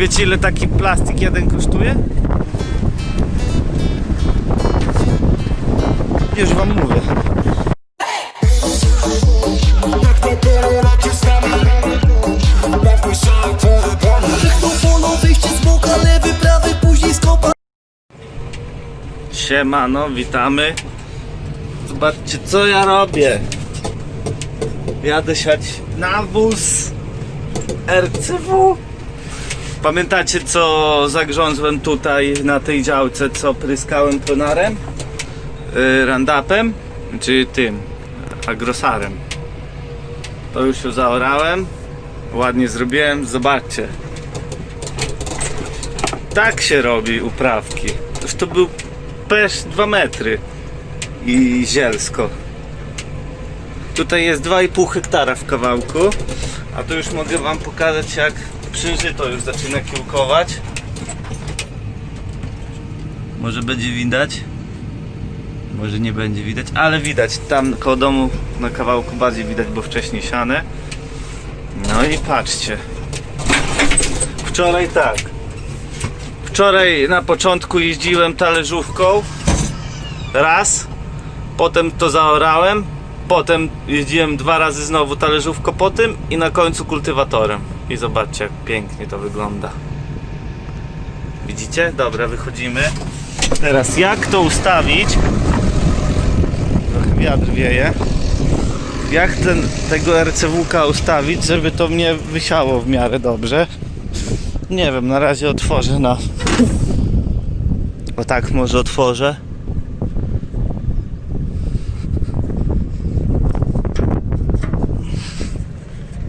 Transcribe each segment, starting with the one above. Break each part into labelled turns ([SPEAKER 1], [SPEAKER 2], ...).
[SPEAKER 1] Wiecie ile taki plastik jeden kosztuje? Już wam mówię. Siemano, witamy. Zobaczcie co ja robię. Jadę siać nawóz RCW. Pamiętacie co zagrzązłem tutaj na tej działce, co pryskałem tonarem? Yy, randapem? Czy tym, agrosarem. To już się zaorałem. Ładnie zrobiłem, zobaczcie. Tak się robi uprawki. Już to był pesz 2 metry i zielsko. Tutaj jest 2,5 hektara w kawałku, a tu już mogę wam pokazać jak przynżyto już zaczyna kiełkować. Może będzie widać? Może nie będzie widać, ale widać. Tam koło domu na kawałku bardziej widać, bo wcześniej siane. No i patrzcie. Wczoraj tak. Wczoraj na początku jeździłem talerzówką raz, potem to zaorałem, potem jeździłem dwa razy znowu talerzówką po tym i na końcu kultywatorem. I zobaczcie jak pięknie to wygląda. Widzicie? Dobra, wychodzimy. Teraz jak to ustawić? Trochę wiatr wieje. Jak ten, tego RCW-ka ustawić, żeby to mnie wysiało w miarę dobrze? Nie wiem, na razie otworzę na. O tak, może otworzę.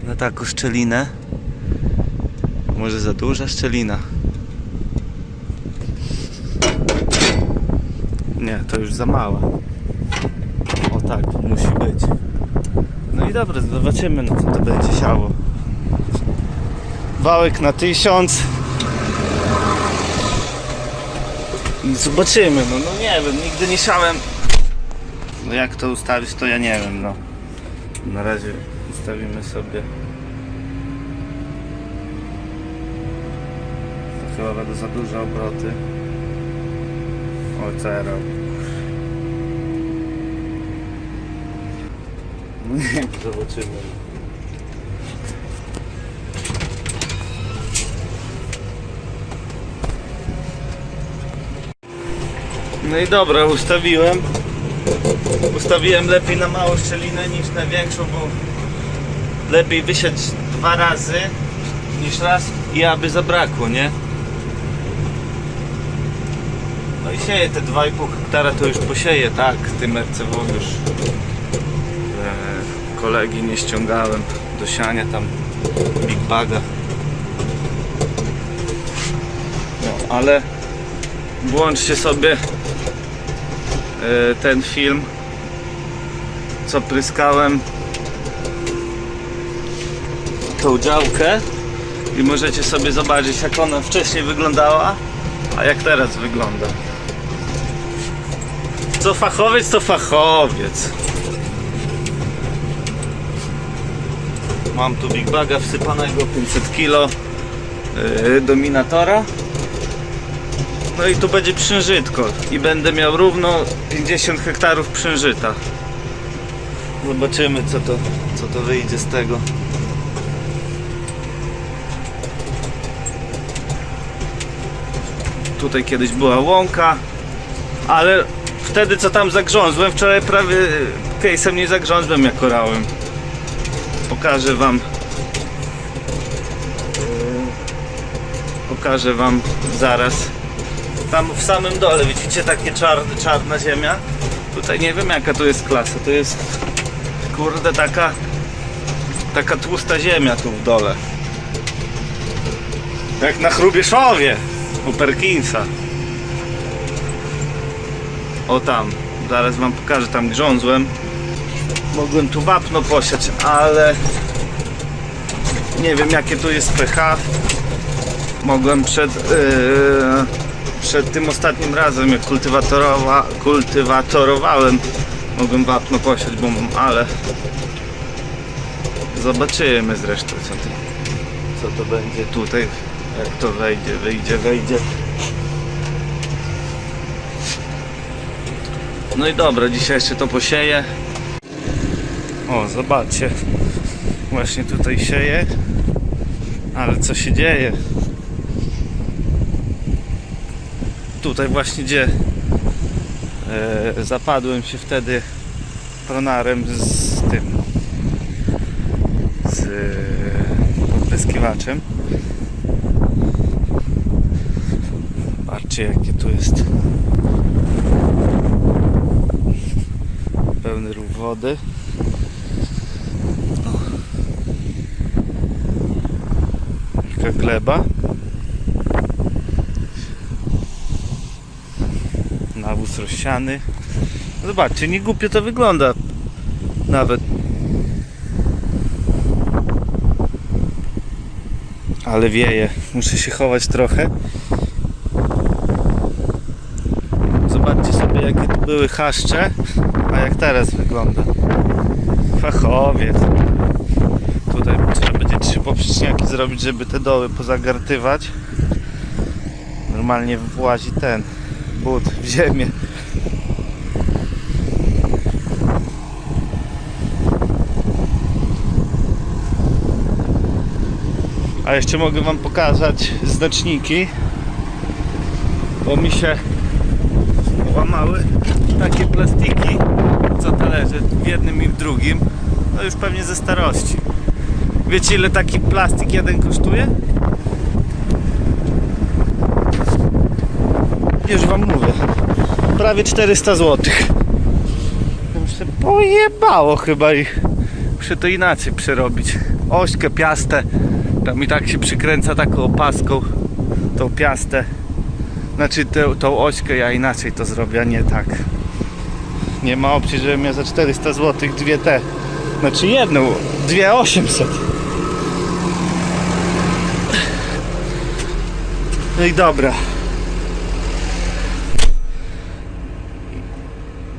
[SPEAKER 1] Na taką szczelinę. Może za duża szczelina. Nie, to już za mała. O tak, musi być. No i dobra, zobaczymy, no co to będzie siało. Wałek na tysiąc. I zobaczymy, no, no nie wiem, nigdy nie siałem. No jak to ustawić, to ja nie wiem, no. Na razie ustawimy sobie. Chyba będą za duże obroty. O, co ja zobaczymy. No i dobra, ustawiłem. Ustawiłem lepiej na małą szczelinę niż na większą, bo lepiej wysiać dwa razy niż raz i aby zabrakło, nie? I sieję te 2,5 hektara to już posieję, tak, tym RCW już e, kolegi nie ściągałem do siania tam Big Baga. No, ale włączcie sobie e, ten film co pryskałem. Tą działkę. I możecie sobie zobaczyć jak ona wcześniej wyglądała a jak teraz wygląda co fachowiec to fachowiec mam tu Big Baga wsypanego 500 kg yy, dominatora no i tu będzie przynżytko i będę miał równo 50 hektarów przynżyta. Zobaczymy co to, co to wyjdzie z tego. Tutaj kiedyś była łąka, ale wtedy co tam zagrzązłem, wczoraj prawie case'em nie zagrzązłem jak orałem. Pokażę wam. Pokażę wam zaraz. Tam w samym dole widzicie takie czarne, czarna ziemia? Tutaj nie wiem jaka to jest klasa. To jest kurde taka taka tłusta ziemia tu w dole. Jak na Chrubieszowie u Perkinsa o tam zaraz wam pokażę tam grzązłem mogłem tu wapno posiać ale nie wiem jakie tu jest pH mogłem przed yy, przed tym ostatnim razem jak kultywatorowa, kultywatorowałem mogłem wapno posiać, bo mam ale zobaczymy zresztą co to, co to będzie tutaj Jak to wejdzie, wyjdzie, wejdzie. No i dobra, dzisiaj jeszcze to posieję. O, zobaczcie. Właśnie tutaj sieję. Ale co się dzieje? Tutaj właśnie gdzie e, zapadłem się wtedy pronarem z tym z odpryskiwaczem. Patrzcie jakie tu jest pełny rów wody. Jaka gleba. Nawóz rozsiany. Zobaczcie, nie głupio to wygląda. Nawet. Ale wieje. Muszę się chować trochę. Zobaczcie sobie jakie tu były chaszcze, a jak teraz wygląda. Fachowiec. Tutaj trzeba będzie trzy poprzeczniaki zrobić, żeby te doły pozagartywać. Normalnie włazi ten but w ziemię. A jeszcze mogę Wam pokazać znaczniki, bo mi się łamały takie plastiki, co talerze w jednym i w drugim. No już pewnie ze starości. Wiecie ile taki plastik jeden kosztuje? Już wam mówię. Prawie 400 zł. Się pojebało chyba i muszę to inaczej przerobić. Ośkę, piastę. Tam i tak się przykręca taką opaską tą piastę. Znaczy tę, tą ośkę ja inaczej to zrobię, a nie tak. Nie ma opcji, żebym ja za 400 zł dwie te. Znaczy jedną, dwie 800. No i dobra.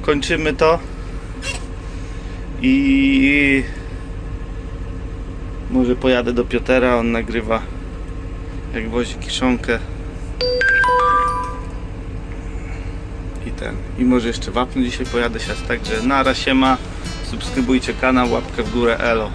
[SPEAKER 1] Kończymy to. I może pojadę do Piotera, on nagrywa jak wozi kiszonkę. I ten. I może jeszcze wapno dzisiaj pojadę siać, także nara się ma. Subskrybujcie kanał, łapkę w górę, elo.